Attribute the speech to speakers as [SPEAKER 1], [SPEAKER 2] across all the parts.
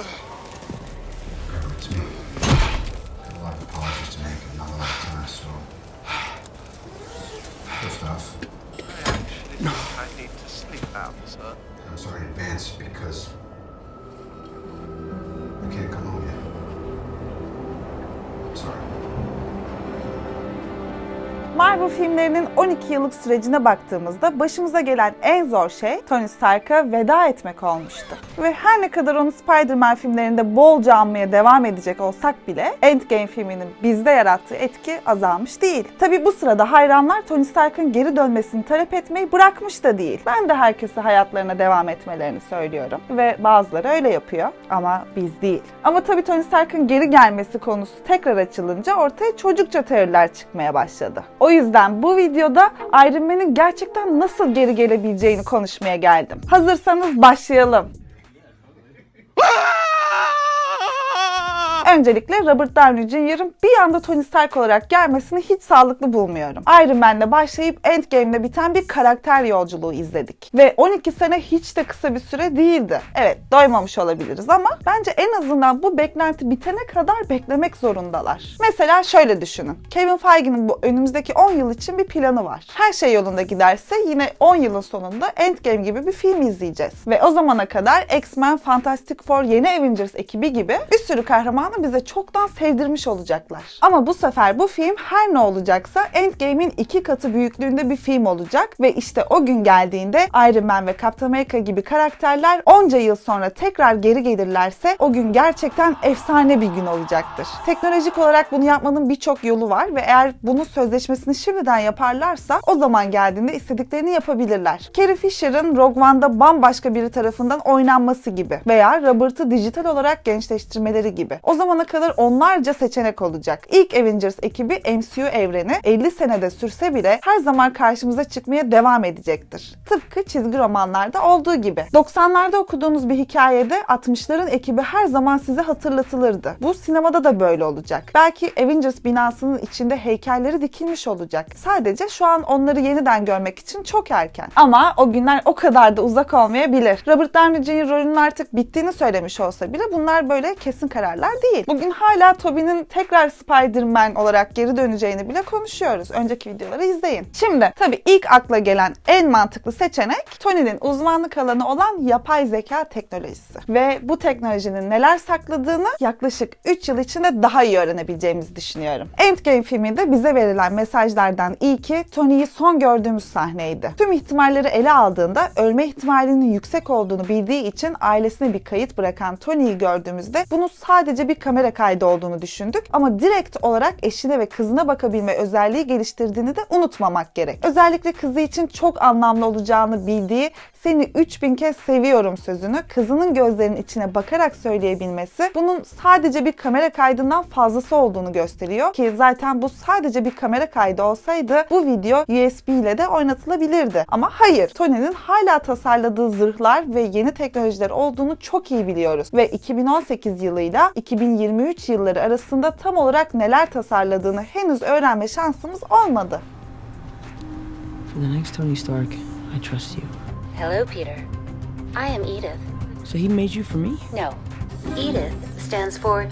[SPEAKER 1] It's me. Got a lot of apologies to make and not a lot of time, so. First off,
[SPEAKER 2] I actually think I need to sleep out, sir.
[SPEAKER 1] I'm sorry in advance because
[SPEAKER 3] Marvel filmlerinin 12 yıllık sürecine baktığımızda başımıza gelen en zor şey Tony Stark'a veda etmek olmuştu. Ve her ne kadar onu Spider-Man filmlerinde bolca anmaya devam edecek olsak bile Endgame filminin bizde yarattığı etki azalmış değil. Tabi bu sırada hayranlar Tony Stark'ın geri dönmesini talep etmeyi bırakmış da değil. Ben de herkese hayatlarına devam etmelerini söylüyorum. Ve bazıları öyle yapıyor ama biz değil. Ama tabii Tony Stark'ın geri gelmesi konusu tekrar açılınca ortaya çocukça teoriler çıkmaya başladı. O yüzden bu videoda Iron Man'in gerçekten nasıl geri gelebileceğini konuşmaya geldim. Hazırsanız başlayalım. Öncelikle Robert Downey Jr.'ın bir anda Tony Stark olarak gelmesini hiç sağlıklı bulmuyorum. Iron Man'le başlayıp Endgame'de biten bir karakter yolculuğu izledik. Ve 12 sene hiç de kısa bir süre değildi. Evet doymamış olabiliriz ama bence en azından bu beklenti bitene kadar beklemek zorundalar. Mesela şöyle düşünün. Kevin Feige'nin bu önümüzdeki 10 yıl için bir planı var. Her şey yolunda giderse yine 10 yılın sonunda Endgame gibi bir film izleyeceğiz. Ve o zamana kadar X-Men, Fantastic Four, yeni Avengers ekibi gibi bir sürü kahramanı bize çoktan sevdirmiş olacaklar. Ama bu sefer bu film her ne olacaksa Endgame'in iki katı büyüklüğünde bir film olacak ve işte o gün geldiğinde Iron Man ve Captain America gibi karakterler onca yıl sonra tekrar geri gelirlerse o gün gerçekten efsane bir gün olacaktır. Teknolojik olarak bunu yapmanın birçok yolu var ve eğer bunun sözleşmesini şimdiden yaparlarsa o zaman geldiğinde istediklerini yapabilirler. Carrie Fisher'ın Rogue One'da bambaşka biri tarafından oynanması gibi veya Robert'ı dijital olarak gençleştirmeleri gibi. O zamana kadar onlarca seçenek olacak. İlk Avengers ekibi MCU evreni 50 senede sürse bile her zaman karşımıza çıkmaya devam edecektir. Tıpkı çizgi romanlarda olduğu gibi. 90'larda okuduğunuz bir hikayede 60'ların ekibi her zaman size hatırlatılırdı. Bu sinemada da böyle olacak. Belki Avengers binasının içinde heykelleri dikilmiş olacak. Sadece şu an onları yeniden görmek için çok erken. Ama o günler o kadar da uzak olmayabilir. Robert Downey Jr. rolünün artık bittiğini söylemiş olsa bile bunlar böyle kesin kararlar değil. Bugün hala Tobey'nin tekrar Spider-Man olarak geri döneceğini bile konuşuyoruz. Önceki videoları izleyin. Şimdi tabii ilk akla gelen en mantıklı seçenek Tony'nin uzmanlık alanı olan yapay zeka teknolojisi. Ve bu teknolojinin neler sakladığını yaklaşık 3 yıl içinde daha iyi öğrenebileceğimizi düşünüyorum. Endgame filminde bize verilen mesajlardan ilki Tony'yi son gördüğümüz sahneydi. Tüm ihtimalleri ele aldığında ölme ihtimalinin yüksek olduğunu bildiği için ailesine bir kayıt bırakan Tony'yi gördüğümüzde bunu sadece bir kamera kaydı olduğunu düşündük ama direkt olarak eşine ve kızına bakabilme özelliği geliştirdiğini de unutmamak gerek. Özellikle kızı için çok anlamlı olacağını bildiği seni 3000 kez seviyorum sözünü kızının gözlerinin içine bakarak söyleyebilmesi bunun sadece bir kamera kaydından fazlası olduğunu gösteriyor ki zaten bu sadece bir kamera kaydı olsaydı bu video USB ile de oynatılabilirdi. Ama hayır Tony'nin hala tasarladığı zırhlar ve yeni teknolojiler olduğunu çok iyi biliyoruz ve 2018 yılıyla 2023 yılları arasında tam olarak neler tasarladığını henüz öğrenme şansımız olmadı.
[SPEAKER 4] For the next Tony Stark, I trust you.
[SPEAKER 5] Hello, Peter. I am Edith.
[SPEAKER 4] So he made you for me?
[SPEAKER 5] No, Edith stands for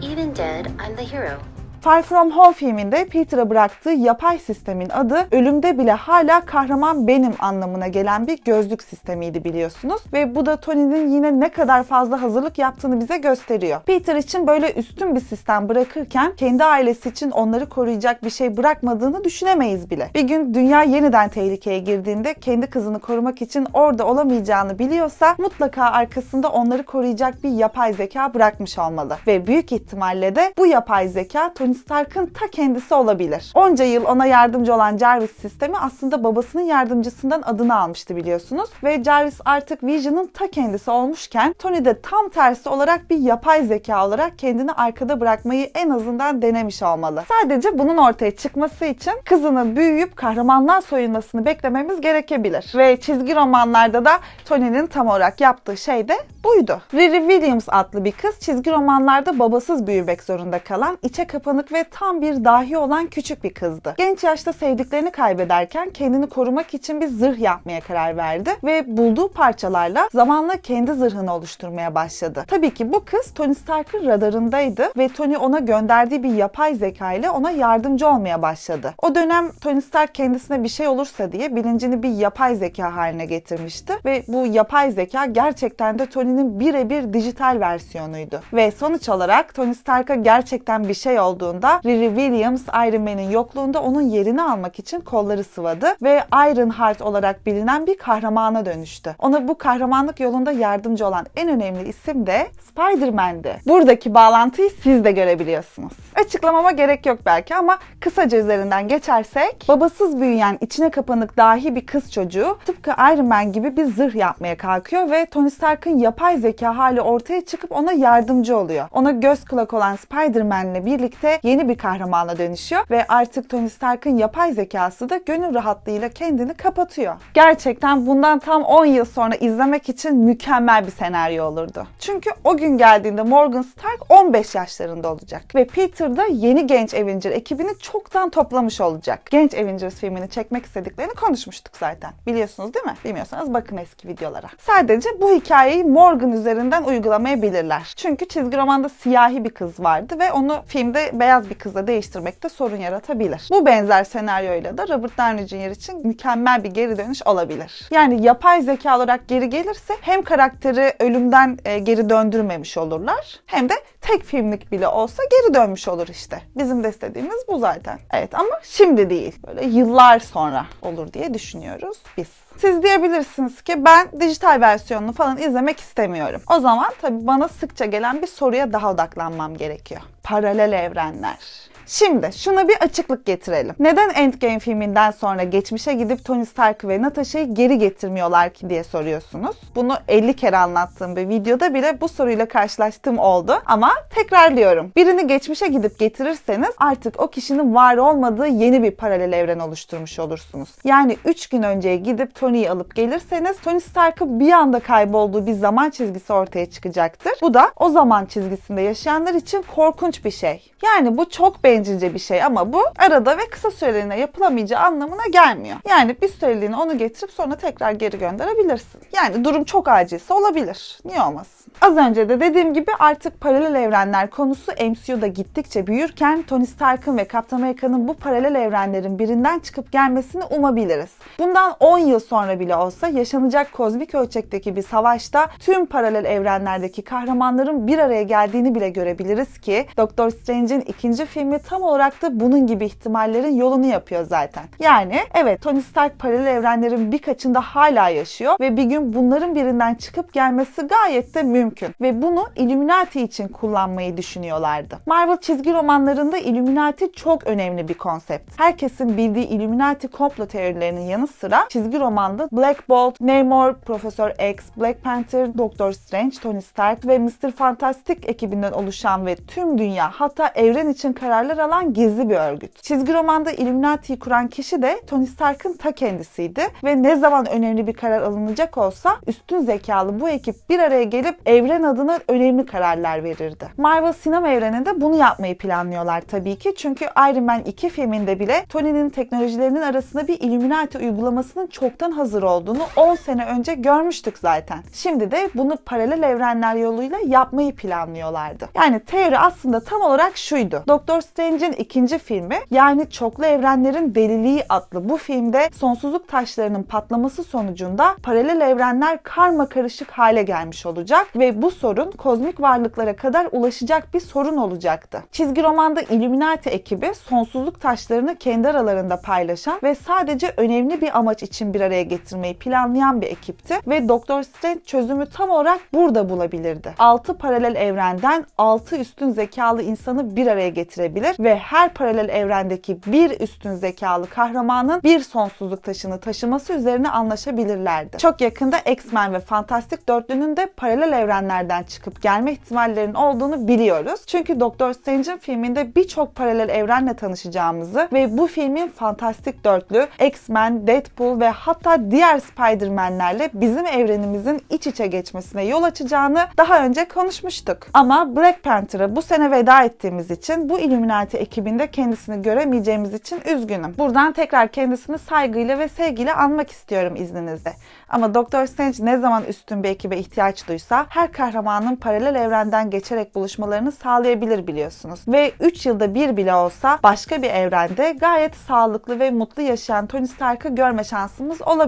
[SPEAKER 5] Even dead, I'm the hero.
[SPEAKER 3] Far From Home filminde Peter'a bıraktığı yapay sistemin adı ölümde bile hala kahraman benim anlamına gelen bir gözlük sistemiydi biliyorsunuz. Ve bu da Tony'nin yine ne kadar fazla hazırlık yaptığını bize gösteriyor. Peter için böyle üstün bir sistem bırakırken kendi ailesi için onları koruyacak bir şey bırakmadığını düşünemeyiz bile. Bir gün dünya yeniden tehlikeye girdiğinde kendi kızını korumak için orada olamayacağını biliyorsa mutlaka arkasında onları koruyacak bir yapay zeka bırakmış olmalı. Ve büyük ihtimalle de bu yapay zeka Tony Stark'ın ta kendisi olabilir. Onca yıl ona yardımcı olan Jarvis sistemi aslında babasının yardımcısından adını almıştı biliyorsunuz. Ve Jarvis artık Vision'ın ta kendisi olmuşken Tony de tam tersi olarak bir yapay zeka olarak kendini arkada bırakmayı en azından denemiş olmalı. Sadece bunun ortaya çıkması için kızının büyüyüp kahramanlığa soyunmasını beklememiz gerekebilir. Ve çizgi romanlarda da Tony'nin tam olarak yaptığı şey de buydu. Riri Williams adlı bir kız çizgi romanlarda babasız büyümek zorunda kalan, içe kapanık ve tam bir dahi olan küçük bir kızdı. Genç yaşta sevdiklerini kaybederken kendini korumak için bir zırh yapmaya karar verdi ve bulduğu parçalarla zamanla kendi zırhını oluşturmaya başladı. Tabii ki bu kız Tony Stark'ın radarındaydı ve Tony ona gönderdiği bir yapay zeka ile ona yardımcı olmaya başladı. O dönem Tony Stark kendisine bir şey olursa diye bilincini bir yapay zeka haline getirmişti ve bu yapay zeka gerçekten de Tony'nin birebir dijital versiyonuydu. Ve sonuç olarak Tony Stark'a gerçekten bir şey olduğunda Riri Williams Iron Man'in yokluğunda onun yerini almak için kolları sıvadı ve Ironheart olarak bilinen bir kahramana dönüştü. Ona bu kahramanlık yolunda yardımcı olan en önemli isim de Spider-Man'di. Buradaki bağlantıyı siz de görebiliyorsunuz. Açıklamama gerek yok belki ama kısaca üzerinden geçersek babasız büyüyen içine kapanık dahi bir kız çocuğu tıpkı Iron Man gibi bir zırh yapmaya kalkıyor ve Tony Stark'ın yapay zeka hali ortaya çıkıp ona yardımcı oluyor. Ona göz kulak olan Spider-Man'le birlikte yeni bir kahramana dönüşüyor ve artık Tony Stark'ın yapay zekası da gönül rahatlığıyla kendini kapatıyor. Gerçekten bundan tam 10 yıl sonra izlemek için mükemmel bir senaryo olurdu. Çünkü o gün geldiğinde Morgan Stark 15 yaşlarında olacak ve Peter da yeni genç Avenger ekibini çoktan toplamış olacak. Genç Avengers filmini çekmek istediklerini konuşmuştuk zaten. Biliyorsunuz değil mi? Bilmiyorsanız bakın eski videolara. Sadece bu hikayeyi Morgan üzerinden uygulamayabilirler. Çünkü çizgi romanda siyahi bir kız vardı ve onu filmde beyaz bir kızla değiştirmekte sorun yaratabilir. Bu benzer senaryoyla da Robert Downey Jr. için mükemmel bir geri dönüş olabilir. Yani yapay zeka olarak geri gelirse hem karakteri ölümden e, geri döndürmemiş olurlar hem de tek filmlik bile olsa geri dönmüş olur işte. Bizim de istediğimiz bu zaten. Evet ama şimdi değil. Böyle yıllar sonra olur diye düşünüyoruz biz. Siz diyebilirsiniz ki ben dijital versiyonunu falan izlemek istemiyorum. O zaman tabii bana sıkça gelen bir soruya daha odaklanmam gerekiyor. Paralel evrenler. Şimdi şuna bir açıklık getirelim. Neden Endgame filminden sonra geçmişe gidip Tony Stark ve Natasha'yı geri getirmiyorlar ki diye soruyorsunuz. Bunu 50 kere anlattığım bir videoda bile bu soruyla karşılaştığım oldu. Ama tekrarlıyorum. Birini geçmişe gidip getirirseniz artık o kişinin var olmadığı yeni bir paralel evren oluşturmuş olursunuz. Yani 3 gün önceye gidip Tony'yi alıp gelirseniz Tony Stark'ın bir anda kaybolduğu bir zaman çizgisi ortaya çıkacaktır. Bu da o zaman çizgisinde yaşayanlar için korkunç bir şey. Yani bu çok bencilce bir şey ama bu arada ve kısa süreliğine yapılamayacağı anlamına gelmiyor. Yani bir süreliğine onu getirip sonra tekrar geri gönderebilirsin. Yani durum çok acilse olabilir. Niye olmasın? Az önce de dediğim gibi artık paralel evrenler konusu MCU'da gittikçe büyürken Tony Stark'ın ve Captain America'nın bu paralel evrenlerin birinden çıkıp gelmesini umabiliriz. Bundan 10 yıl sonra bile olsa yaşanacak kozmik ölçekteki bir savaşta tüm paralel evrenlerdeki kahramanların bir araya geldiğini bile görebiliriz ki Doctor Strange'in ikinci filmi tam olarak da bunun gibi ihtimallerin yolunu yapıyor zaten. Yani evet Tony Stark paralel evrenlerin birkaçında hala yaşıyor ve bir gün bunların birinden çıkıp gelmesi gayet de mümkün ve bunu Illuminati için kullanmayı düşünüyorlardı. Marvel çizgi romanlarında Illuminati çok önemli bir konsept. Herkesin bildiği Illuminati komplo teorilerinin yanı sıra çizgi romanda Black Bolt, Namor, Profesör X, Black Panther, Doctor Strange, Tony Stark ve Mr. Fantastic ekibinden oluşan ve tüm dünya hatta evren için kararlar alan gizli bir örgüt. Çizgi romanda Illuminati'yi kuran kişi de Tony Stark'ın ta kendisiydi ve ne zaman önemli bir karar alınacak olsa üstün zekalı bu ekip bir araya gelip evren adına önemli kararlar verirdi. Marvel sinema evreninde bunu yapmayı planlıyorlar tabii ki çünkü Iron Man 2 filminde bile Tony'nin teknolojilerinin arasında bir Illuminati uygulamasının çoktan hazır olduğunu 10 sene önce görmüştük zaten. Şimdi de bunu paralel evrenler yoluyla yapmayı planlıyorlardı. Yani teori aslında tam olarak şuydu. Doctor Strange'in ikinci filmi yani Çoklu Evrenlerin Deliliği adlı bu filmde sonsuzluk taşlarının patlaması sonucunda paralel evrenler karma karışık hale gelmiş olacak ve bu sorun kozmik varlıklara kadar ulaşacak bir sorun olacaktı. Çizgi romanda Illuminati ekibi sonsuzluk taşlarını kendi aralarında paylaşan ve sadece önemli bir amaç için bir araya getirmeyi planlayan bir ekipti ve Doctor Strange çözümü tam olarak burada bulabilirdi. 6 paralel evrenden 6 üstün zekalı insanı bir araya getirebilir ve her paralel evrendeki bir üstün zekalı kahramanın bir sonsuzluk taşını taşıması üzerine anlaşabilirlerdi. Çok yakında X-Men ve Fantastik Dörtlü'nün de paralel evrenlerden çıkıp gelme ihtimallerinin olduğunu biliyoruz. Çünkü Doctor Strange'in filminde birçok paralel evrenle tanışacağımızı ve bu filmin Fantastik Dörtlü, X-Men, Deadpool ve hatta diğer Spider-Man'lerle bizim evrenimizin iç içe geçmesine yol açacağını daha önce konuşmuştuk. Ama Black Panther'a bu sene veda ettiğimiz için bu Illuminati ekibinde kendisini göremeyeceğimiz için üzgünüm. Buradan tekrar kendisini saygıyla ve sevgiyle anmak istiyorum izninizle. Ama Doctor Strange ne zaman üstün bir ekibe ihtiyaç duysa her kahramanın paralel evrenden geçerek buluşmalarını sağlayabilir biliyorsunuz. Ve 3 yılda bir bile olsa başka bir evrende gayet sağlıklı ve mutlu yaşayan Tony Stark'ı görme şansımız olabilir.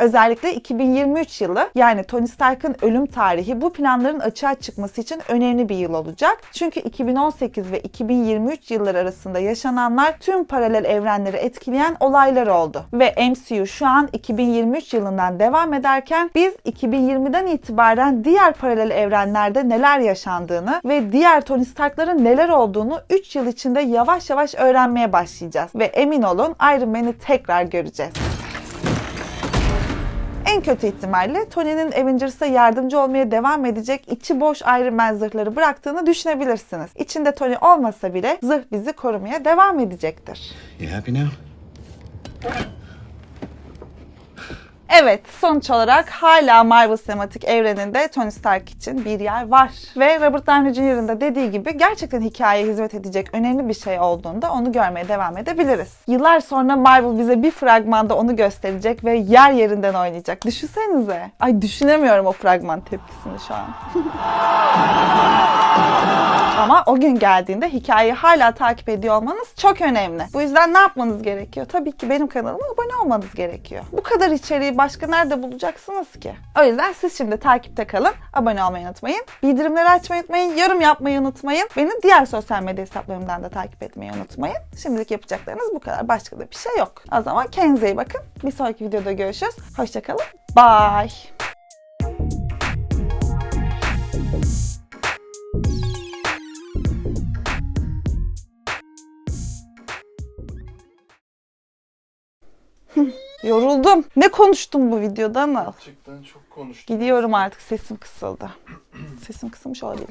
[SPEAKER 3] Özellikle 2023 yılı yani Tony Stark'ın ölüm tarihi bu planların açığa çıkması için önemli bir yıl olacak. Çünkü 2018 ve 2023 yılları arasında yaşananlar tüm paralel evrenleri etkileyen olaylar oldu. Ve MCU şu an 2023 yılından devam ederken biz 2020'den itibaren diğer paralel evrenlerde neler yaşandığını ve diğer Tony Stark'ların neler olduğunu 3 yıl içinde yavaş yavaş öğrenmeye başlayacağız. Ve emin olun Iron Man'i tekrar göreceğiz. En kötü ihtimalle Tony'nin Avengers'a yardımcı olmaya devam edecek içi boş Iron Man zırhları bıraktığını düşünebilirsiniz. İçinde Tony olmasa bile zırh bizi korumaya devam edecektir.
[SPEAKER 1] You happy now?
[SPEAKER 3] Evet, sonuç olarak hala Marvel sinematik evreninde Tony Stark için bir yer var. Ve Robert Downey Jr.'ın da dediği gibi gerçekten hikayeye hizmet edecek önemli bir şey olduğunda onu görmeye devam edebiliriz. Yıllar sonra Marvel bize bir fragmanda onu gösterecek ve yer yerinden oynayacak. Düşünsenize. Ay düşünemiyorum o fragman tepkisini şu an. Ama o gün geldiğinde hikayeyi hala takip ediyor olmanız çok önemli. Bu yüzden ne yapmanız gerekiyor? Tabii ki benim kanalıma abone olmanız gerekiyor. Bu kadar içeriği başka nerede bulacaksınız ki? O yüzden siz şimdi takipte kalın. Abone olmayı unutmayın. Bildirimleri açmayı unutmayın. Yorum yapmayı unutmayın. Beni diğer sosyal medya hesaplarımdan da takip etmeyi unutmayın. Şimdilik yapacaklarınız bu kadar. Başka da bir şey yok. O zaman kendinize iyi bakın. Bir sonraki videoda görüşürüz. Hoşçakalın. Bye. Yoruldum. Ne konuştum bu videoda Anıl?
[SPEAKER 2] Gerçekten çok konuştum.
[SPEAKER 3] Gidiyorum artık sesim kısıldı. Sesim kısılmış olabilir.